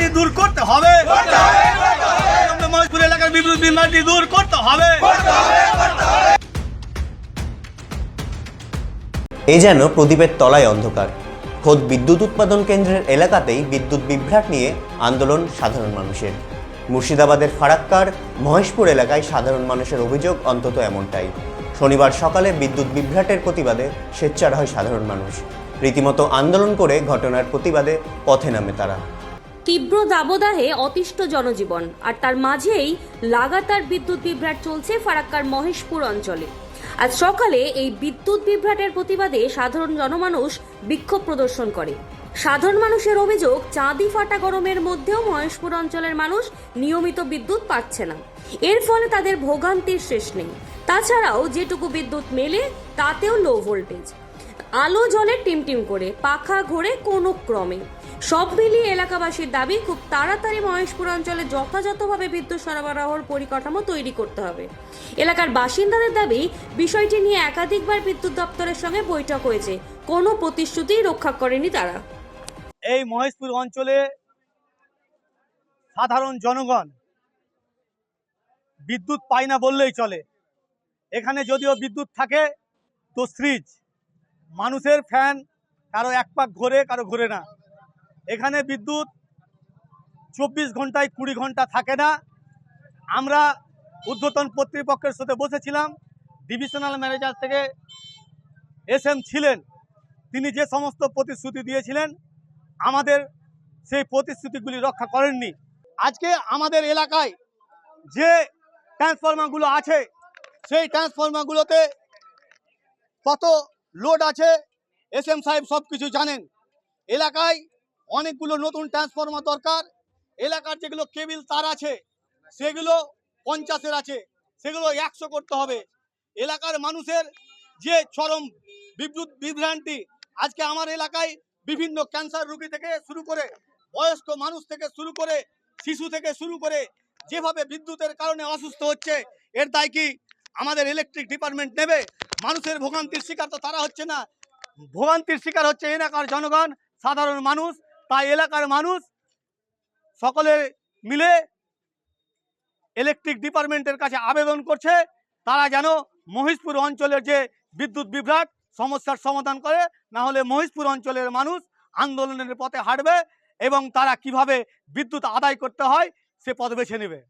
বিভ্রান্তি দূর করতে হবে। মহেশপুর এলাকার বিভ্রান্তি দূর করতে হবে। এ যেন প্রদীপের তলায় অন্ধকার। খোদ বিদ্যুৎ উৎপাদন কেন্দ্রের এলাকাতেই বিদ্যুৎ বিভ্রাট নিয়ে আন্দোলন সাধারণ মানুষের। মুর্শিদাবাদের ফারাক্কার মহেশপুর এলাকায় সাধারণ মানুষের অভিযোগ অন্তত এমনটাই। শনিবার সকালে বিদ্যুৎ বিভ্রাটের প্রতিবাদে সোচ্চার হয় সাধারণ মানুষ। রীতিমতো আন্দোলন করে ঘটনার প্রতিবাদে পথে নামে তারা। তীব্র দাবদাহে অতিষ্ঠ জনজীবন। আর তার মাঝেই লাগাতার বিদ্যুৎ বিভ্রাট চলছে ফারাক্কার মহেশপুর অঞ্চলে। আজ সকালে এই বিদ্যুৎ বিভ্রাটের প্রতিবাদে সাধারণ জনমানুষ বিক্ষোভ প্রদর্শন করে। সাধারণ মানুষের অভিযোগ, চাঁদি ফাটা গরমের মধ্যেও মহেশপুর অঞ্চলের মানুষ নিয়মিত বিদ্যুৎ পাচ্ছে না। এর ফলে তাদের ভোগান্তির শেষ নেই। তাছাড়াও যেটুকু বিদ্যুৎ মেলে, তাতেও লো ভোল্টেজ। আলো জ্বলে টিমটিম করে, পাখা ঘোরে কোনো ক্রমে। সব মিলিয়ে এলাকাবাসীর দাবি, খুব তাড়াতাড়ি মহেশপুর অঞ্চলে যথাযথভাবে বিদ্যুৎ সরবরাহর পরিকাঠামো তৈরি করতে হবে। এলাকার বাসিন্দাদের দাবি, বিষয়টি নিয়ে একাধিকবার বিদ্যুৎ দপ্তরের সঙ্গে বৈঠক হয়েছে। কোনো প্রতিশ্রুতিই রক্ষা করেনি তারা। এই মহেশপুর অঞ্চলে সাধারণ জনগণ বিদ্যুৎ পায় না বললেই চলে। এখানে যদিও বিদ্যুৎ থাকে, তো ফ্রিজ মানুষের ফ্যান, কারও এক পাক ঘোরে, কারও ঘোরে না। এখানে বিদ্যুৎ চব্বিশ ঘন্টায় কুড়ি ঘণ্টা থাকে না। আমরা ঊর্ধ্বতন কর্তৃপক্ষের সাথে বসেছিলাম। ডিভিশনাল ম্যানেজার থেকে এস এম ছিলেন। তিনি যে সমস্ত প্রতিশ্রুতি দিয়েছিলেন, আমাদের সেই প্রতিশ্রুতিগুলি রক্ষা করেননি। আজকে আমাদের এলাকায় যে ট্রান্সফরমারগুলো আছে, সেই ট্রান্সফরমারগুলোতে কত লোড আছে, এস এম সাহেব সব কিছু জানেন। এলাকায় অনেকগুলো নতুন ট্রান্সফরমার দরকার। এলাকার যেগুলো কেবিল তার আছে, সেগুলো পঞ্চাশের আছে, সেগুলো একশো করতে হবে। এলাকার মানুষের যে চরম বিদ্যুৎ বিভ্রান্তি, আজকে আমার এলাকায় বিভিন্ন ক্যান্সার রোগী থেকে শুরু করে, বয়স্ক মানুষ থেকে শুরু করে, শিশু থেকে শুরু করে, যেভাবে বিদ্যুতের কারণে অসুস্থ হচ্ছে, এর দায় কি আমাদের ইলেকট্রিক ডিপার্টমেন্ট নেবে। মানুষের ভোগান্তির শিকার তো তারা হচ্ছে না। ভোগান্তির শিকার হচ্ছে এলাকার জনগণ, সাধারণ মানুষ, তাই এলাকার মানুষ সকলে মিলে ইলেকট্রিক ডিপার্টমেন্টের কাছে আবেদন করছে। তারা যেন মহিষপুর অঞ্চলের যে বিদ্যুৎ বিভ্রাট, সমস্যার সমাধান করে, না হলে মহিষপুর অঞ্চলের মানুষ আন্দোলনের পথে হাঁটবে এবং তারা কীভাবে বিদ্যুৎ আদায় করতে হয়, সে পথ বেছে নেবে।